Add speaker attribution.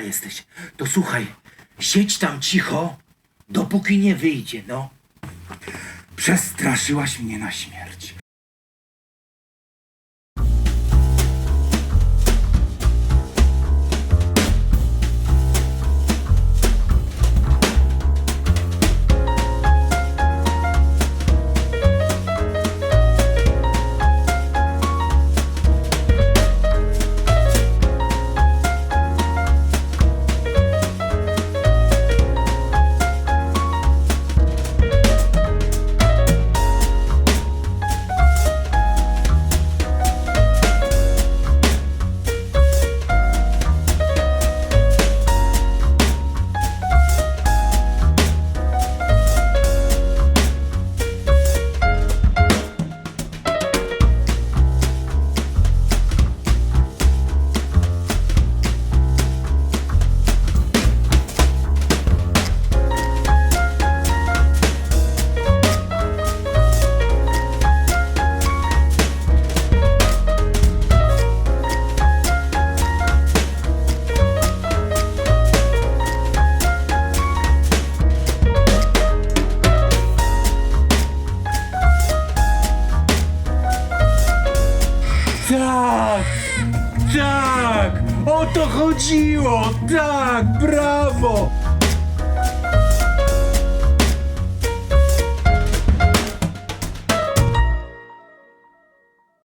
Speaker 1: Jesteś. To słuchaj, siedź tam cicho, dopóki nie wyjdzie, no.
Speaker 2: Przestraszyłaś mnie na śmierć.
Speaker 1: Tak! Tak! O to chodziło! Tak! Brawo!